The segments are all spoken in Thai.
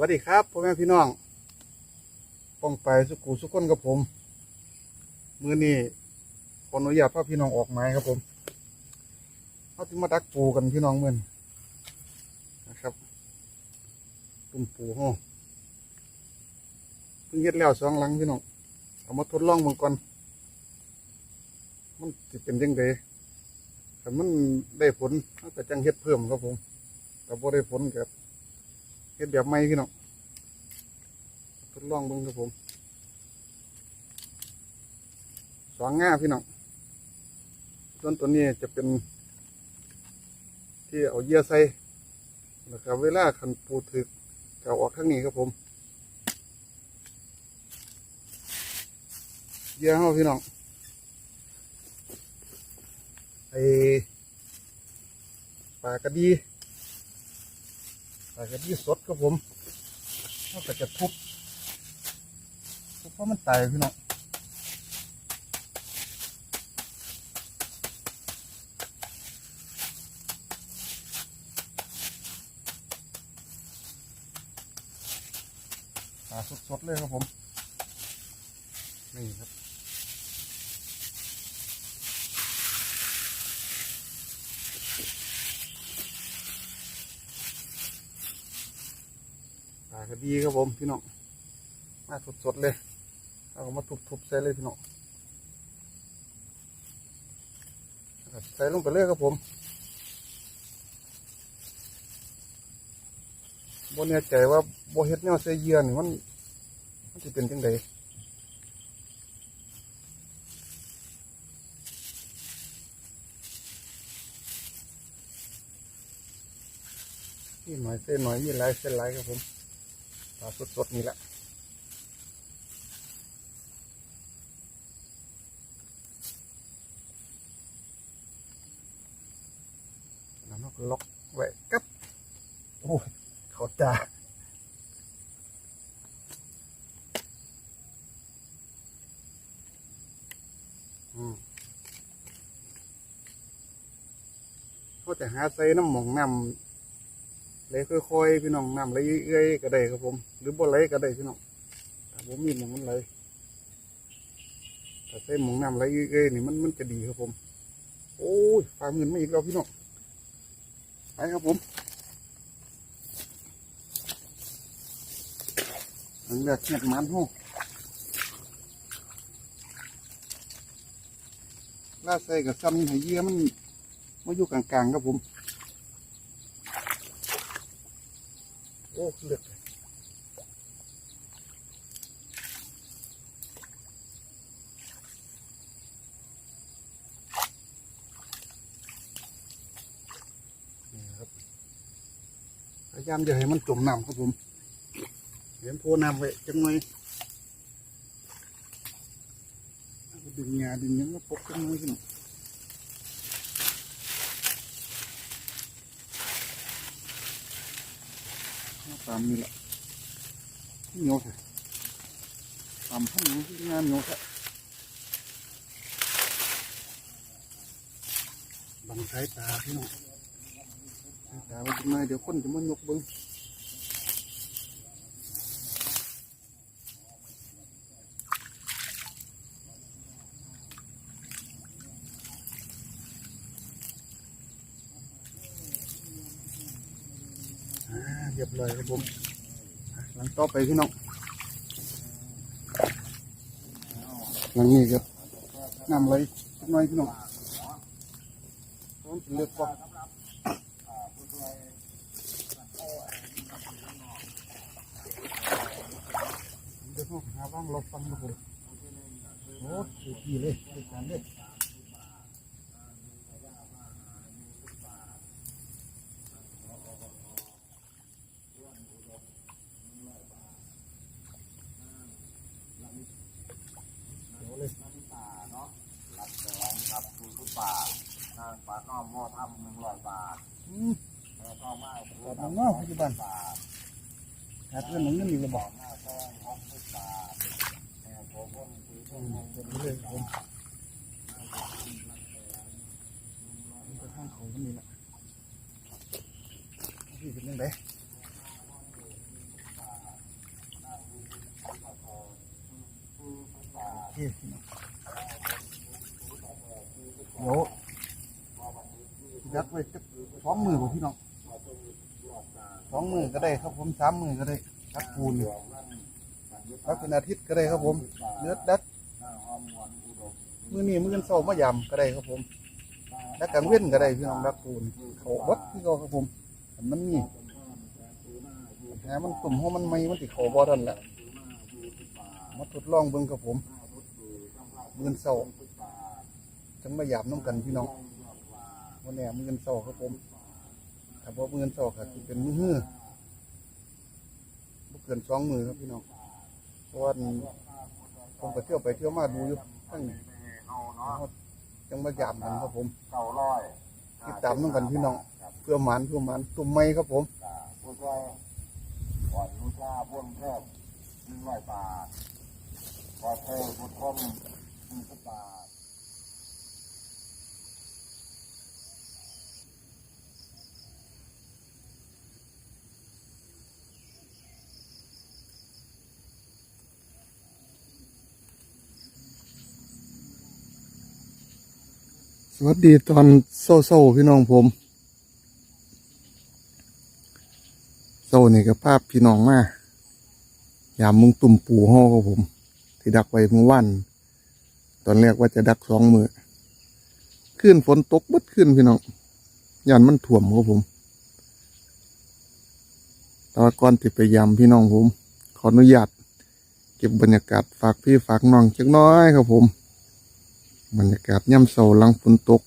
วัสดีครับพ่อแม่พี่น้องป้องไปสุกูสุกคนกับผม มือนี้ขออนุญาตพาพี่น้องออกไม้ครับผมเขาจะมาดักปูกันพี่น้องเมื่อนนะครับตุ่มปูห้องเพิ่งเฮ็ดแล้วสองหลังพี่น้องเอามาทดลองมืองก่อนมันจะเป็นยังไงถ้ามันได้ผลเราก็จังเฮ็ดเพิ่มครับผมแต่พอได้ผลกับเฮ็ดแบบใหม่พี่น้อง ดลองเบิ่งครับผมสองง่าพี่น้องส่วนตัวนี้จะเป็น ที่เอาเยื่อใส่แล้วก็เวลาขันปูถึกจะอาออกข้างนี้ครับผมเยื่อเฮาพี่น้องไอปลากระดีปลากระดีสดครับผมเราก็จะทุบ เพราะมันตายพี่น้องปลาสดๆเลยครับผม นี่ครับปลากระดีครับผมพี่น้องมาสดๆเลย เอามาทุบๆใส่เลยพี่น้องใส่ลงไปเลยครับผมบนแน่ใจว่าโบเฮ็ดแนวใส่เยื่อนี่มันมันจะเป็นจังไดนี่หน่อยเส้นหน่อยนี่ลายเส้นลายครับผมปลาสดๆนี่แหละแล้วมันก็ล็อกไว้กับ โอ้ย เขาจ่เขาจะหาใส่น้ำหมองน้ำเลยค่อยๆพี่น้องน้ำไหลเอื้อยก็ได้ครับผม หรือบ่ไหลก็ได้พี่น้องแต่ผมมีหมองมันไหลแต่ใส่หมองน้ำไหลเอื้อยนี่มันมันจะดีครับผม โอ้ยฝากเงินมาอีกแล้วพี่น้องไปครับผม อันแรกเงียบมันห้องล่าใส่กับซ้ำให้เยี่ยมันมาอยู่กลางๆครับผม โอ้เลือดพยายามจะให้มันจมน้ำครับผม ห็นโพน้ำไว้จังหน่อยเอาดึงงาดึงยังก็ปกจังหน่อยขึ้นตามนี่แหละเหนียวสิตามข้างนี้งานเหนียวแท้บังสายตาพี่น้องสายตาไว้จังหน่อยเดี๋ยวคนจะมายกเบิ้ง เรียบร้อยครับผมอะหลังต่อไปพี่น้องหลังนี้ครับน้ำไหลจักหน่อยพี่น้องมันเป็นเลือดฟองเดี๋ยวเราหาบ้างเราฟังครับผมโอ้ดีดีเลยดีการเลย นี่แหละนี่เป็นยังไงเดี๋ยวยักไปสองมือของพี่น้องสองมือก็ได้ครับผมสามมือก็ได้ครับปูนรักเป็นอาทิตย์ก็ได้ครับผมเลือดดัดมือนี้มือกันโซ่มะยำก็ได้ครับผม ดักกลางเว้นก็ได้พี่น้องดักปูนเขาวัดที่เขาครับผมอันมันมีแหามันตุ่มหัวมันไม่มันติเขาบ่ทันแหละมาทดลองเบิ่งครับผมมือกันเศร้าจังมายำน้ำกันพี่น้องวันนี้มือกันเศร้าครับผมถ้าบ่มือกันเศร้าก็สิเป็นมือฮื้อบ่เกินสองมือครับพี่น้องเพราะว่าผมก็เที่ยวไปเที่ยวมาดูอยู่ทั้งเนาะ จังมายำกันครับผมเก้าร้อยติดตามน้ำกันพี่น้องเพื่อหมานเพื่อหมานตุ่มไม้ครับผมผู้ช่วยก่อนผู้ชาพ่นเพิ่มหนึ่งร้อยบาทพอเธอพุทธมหนึ่งสิบบาท สวัสดีตอนโซ่โซ่พี่น้องผม โซ่นี่ก็ภาพพี่น้องมากยามมุงตุ่มปูห้อครับผม ที่ดักไว้เมื่อวัน ตอนแรกว่าจะดักสองมือขึ้นฝนตกบดขึ้นพี่น้องยานมันถ่วมครับผมแต่ว่าก่อนที่ไปยามพี่น้องผม ขออนุญาตเก็บบรรยากาศฝากพี่ฝากน้องจักน้อยครับผม บรรยากาศย่ำเสาหลังฝนตก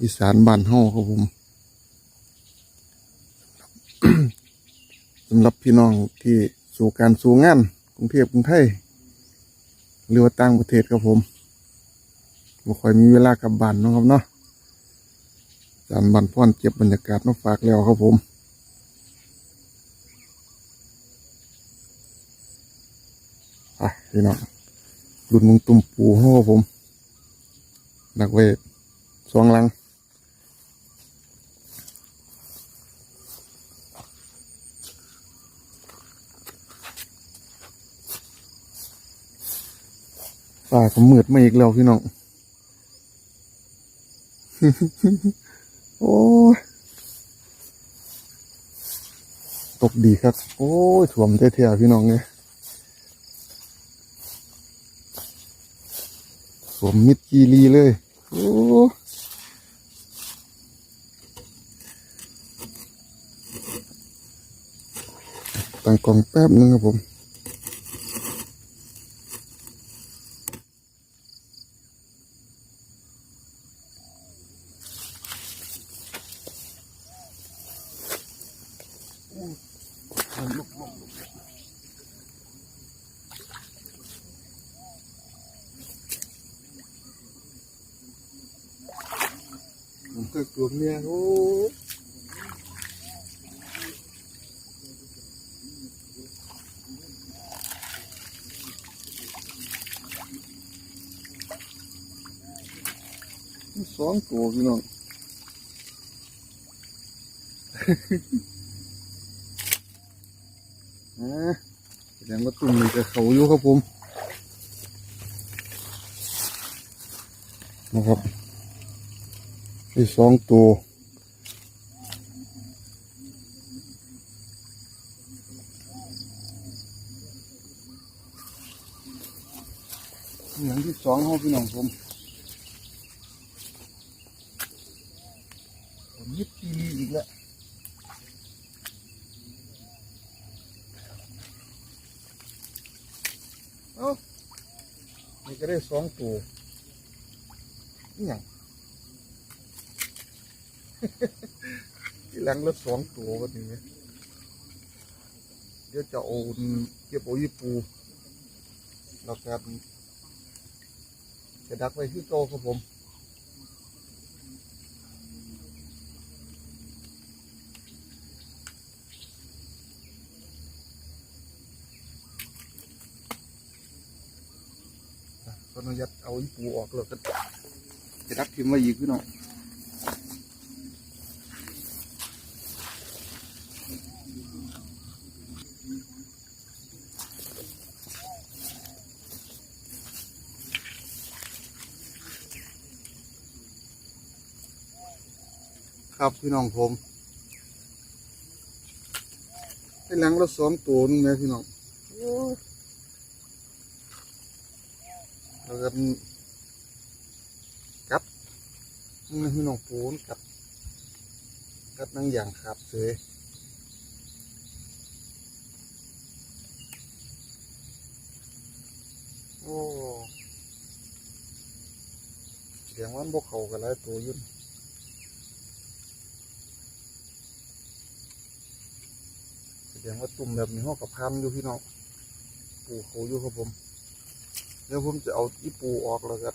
อีสานบ้านเฮาครับผมสำหรับพี่น้องที่สู่การสู่งานกรุงเทพกรุงไทยหรือว่าต่างประเทศครับผมบ่ค่อยมีเวลากลับบ้านนะครับเนาะจารย์บันพ่อนเก็บบรรยากาศมาฝากแล้วครับผม อะพี่น้อง รุ่นมึงตุ่มปูเฮาครับผมดักไว้สองลังฝ่าก็มืดมาอีกแล้วพี่น้อง โอ้ย ตกดีครับ โอ้ยถ่วมเท่ๆพี่น้องเนี่ย สวมมิดกีรีเลย โอ้ตั้งกล่องแป๊บนึงครับผม ผมก็กลัวเมียโอ้สองตัวพี่น้องอ่าแสดงว่าตุ่มนี่จะเขาอยู่ครับผมนะครับ อีกสองตัวอย่างที่สองเขาพี่น้องผมผมยิบทีอีกแล้วเอ้านี่ก็ได้สองตัวนี่หยัง ที่หลังรถสองตัวกันอย่างเงี้เดี๋ยวจะโอนเก็บโอายีปูแล้วกันจะดักไว้ที่โตครับผมขออนุญาตเอาอีปูออกแล้วกันจะดักทิมไว้อีกพี่น้อง ครับพี่น้องผมให้หลังละสองตัวนึงนะพี่น้องโอ้ยแล้วก็กัดนี่พี่น้องปูนกัดกัดนั่งอย่างขาดเสยโอ้เสียงวันบกเขากันหลายตัวยุ่น แสดงว่าตุ่มแบบนี้ห้อกับพันอยู่พี่น้องปูเขาอยู่ครับผม เดี๋ยวผมจะเอาอีปูออกแล้วก็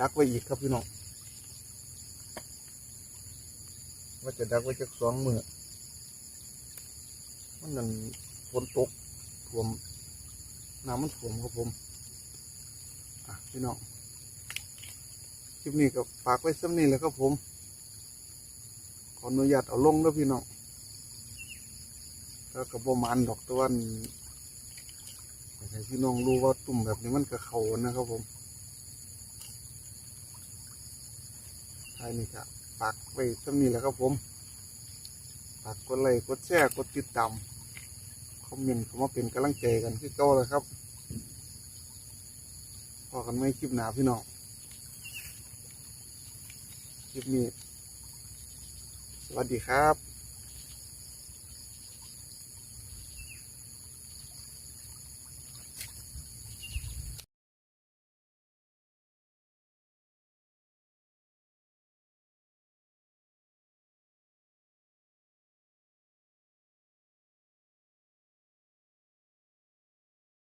ดักไว้อีกครับพี่น้องว่าจะดักไว้จักสองมือมันนั่นฝนตกท่วมน้ำมันท่วมครับผมอะพี่น้องคลิปนี้ก็ฝากไว้ซ้ำนี้แหละครับผมขออนุญาตเอาลงแล้วพี่น้อง ก็กระบมันดอกตะวันให้พี่น้องรู้ว่าตุ่มแบบนี้มันกระเขานะครับผมท้ายนี้ครับฝากไว้สักนี้แหละครับผมฝากกดไลค์กดแชร์กดติดตามคอมเมนต์เข้ามาเป็นกำลังใจกันที่เก้าเลยครับพอกันไม่คลิปหนาพี่น้องคลิปนี้ สวัสดีครับ